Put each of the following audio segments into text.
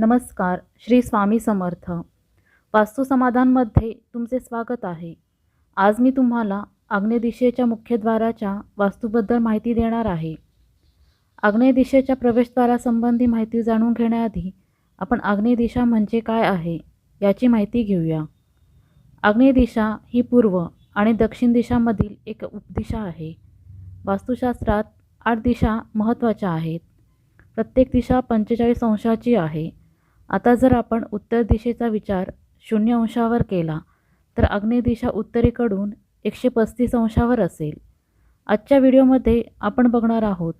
नमस्कार श्री स्वामी समर्थ. वास्तू समाधानमध्ये तुमचे स्वागत आहे. आज मी तुम्हाला आग्नेय दिशेच्या मुख्यद्वाराच्या वास्तूबद्दल माहिती देणार आहे. आग्नेय दिशेच्या प्रवेशद्वारासंबंधी माहिती जाणून घेण्याआधी आपण आग्नेय दिशा म्हणजे काय आहे याची माहिती घेऊया. आग्नेय दिशा ही पूर्व आणि दक्षिण दिशामधील एक उपदिशा आहे. वास्तुशास्त्रात आठ दिशा महत्त्वाच्या आहेत. प्रत्येक दिशा पंचेचाळीस अंशाची आहे. आता जर आपण उत्तर दिशेचा विचार शून्य अंशावर केला तर आग्नेय दिशा उत्तरेकडून एकशे पस्तीस अंशावर असेल. आजच्या व्हिडिओमध्ये आपण बघणार आहोत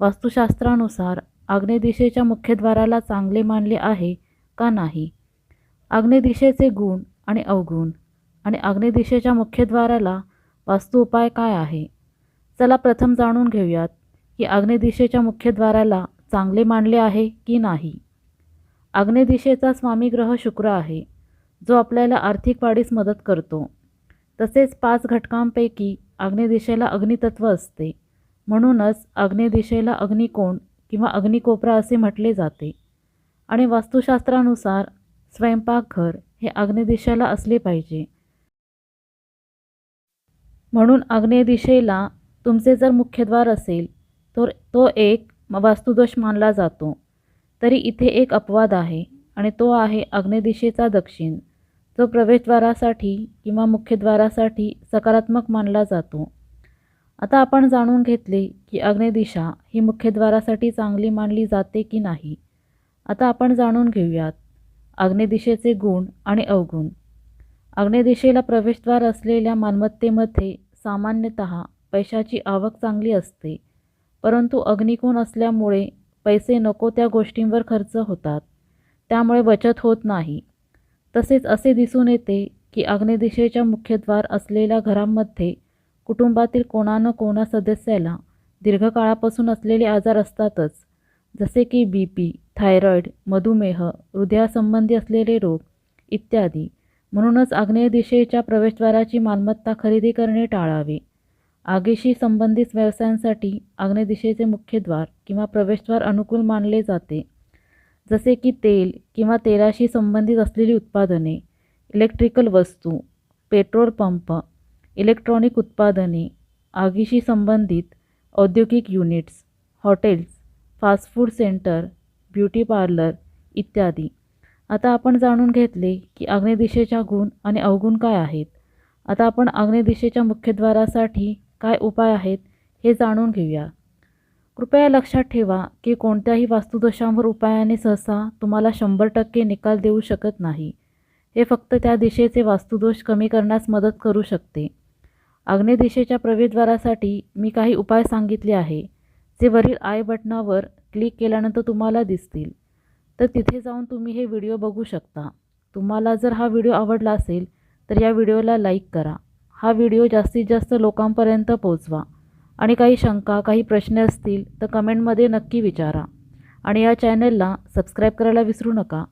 वास्तुशास्त्रानुसार आग्नेय दिशेच्या मुख्यद्वाराला चांगले मानले आहे का नाही? आग्नेय दिशेचे गुण आणि अवगुण आणि आग्नेय दिशेच्या मुख्यद्वाराला वास्तू उपाय काय आहे? चला प्रथम जाणून घेऊयात की आग्नेय दिशेच्या मुख्यद्वाराला चांगले मानले आहे की नाही. आग्नेदिशेचा स्वामी ग्रह शुक्र आहे जो आपल्याला आर्थिक वाढीस मदत करतो. तसेच पाच घटकांपैकी आग्नेदिशेला अग्नितत्व असते. म्हणूनच आग्नेदिशेला अग्निकोण किंवा अग्निकोपरा असे म्हटले जाते. आणि वास्तुशास्त्रानुसार स्वयंपाकघर हे आग्नेय दिशेला असले पाहिजे. म्हणून आग्नेय दिशेला तुमचे जर मुख्यद्वार असेल तर तो एक वास्तुदोष मानला जातो. तरी इथे एक अपवाद आहे आणि तो आहे आग्नेय दिशेचा दक्षिण. जो प्रवेशद्वारासाठी किंवा मुख्यद्वारासाठी सकारात्मक मानला जातो. आता आपण जाणून घेतले की अग्नेदिशा ही मुख्यद्वारासाठी चांगली मानली जाते की नाही. आता आपण जाणून घेऊयात आग्नेय दिशेचे गुण आणि अवगुण. आग्नेय दिशेला प्रवेशद्वार असलेल्या मालमत्तेमध्ये सामान्यतः पैशाची आवक चांगली असते परंतु अग्निकोण असल्यामुळे पैसे नको त्या गोष्टींवर खर्च होतात. त्यामुळे बचत होत नाही. तसेच असे दिसून येते की आग्नेय दिशेच्या मुख्यद्वार असलेल्या घरांमध्ये कुटुंबातील कोणा न कोणा सदस्याला दीर्घकाळापासून असलेले आजार असतातच जसे की बी पी थायरॉईड मधुमेह हृदयासंबंधी असलेले रोग इत्यादी. म्हणूनच आग्नेय दिशेच्या प्रवेशद्वाराची मालमत्ता खरेदी करणे टाळावे. आगीशी संबंधित व्यवसायांसाठी आग्नेय दिशेचे मुख्यद्वार किंवा प्रवेशद्वार अनुकूल मानले जाते. जसे की तेल किंवा तेलाशी संबंधित असलेली उत्पादने इलेक्ट्रिकल वस्तू पेट्रोल पंप इलेक्ट्रॉनिक उत्पादने आगीशी संबंधित औद्योगिक units hotels fast food centre beauty parlour इत्यादी. आता आपण जाणून घेतले की आग्नेय दिशेच्या गुण आणि अवगुण काय आहेत. आता आपण आग्नेय दिशेच्या मुख्यद्वारासाठी काय उपाय आहेत हे जाणून घेऊया. कृपया लक्षात ठेवा की कोणत्याही वास्तुदोषांवर उपायाने सहसा तुम्हाला शंभर टक्के निकाल देऊ शकत नाही. हे फक्त त्या दिशेचे वास्तुदोष कमी करण्यास मदत करू शकते. आग्नेय दिशेच्या प्रवेशद्वारासाठी मी काही उपाय सांगितले आहे जे वरील आय बटनावर क्लिक केल्यानंतर तुम्हाला दिसतील. तर तिथे जाऊन तुम्ही हे व्हिडिओ बघू शकता. तुम्हाला जर हा व्हिडिओ आवडला असेल तर या व्हिडिओला लाईक करा. हा व्हिडिओ जास्तीत जास्त लोकांपर्यंत पोचवा. आणि काही शंका काही प्रश्न असतील तर कमेंटमध्ये नक्की विचारा. आणि या चॅनलला सबस्क्राईब करायला विसरू नका.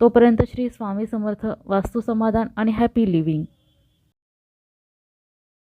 तोपर्यंत श्री स्वामी समर्थ वास्तू समाधान आणि हॅपी लिव्हिंग.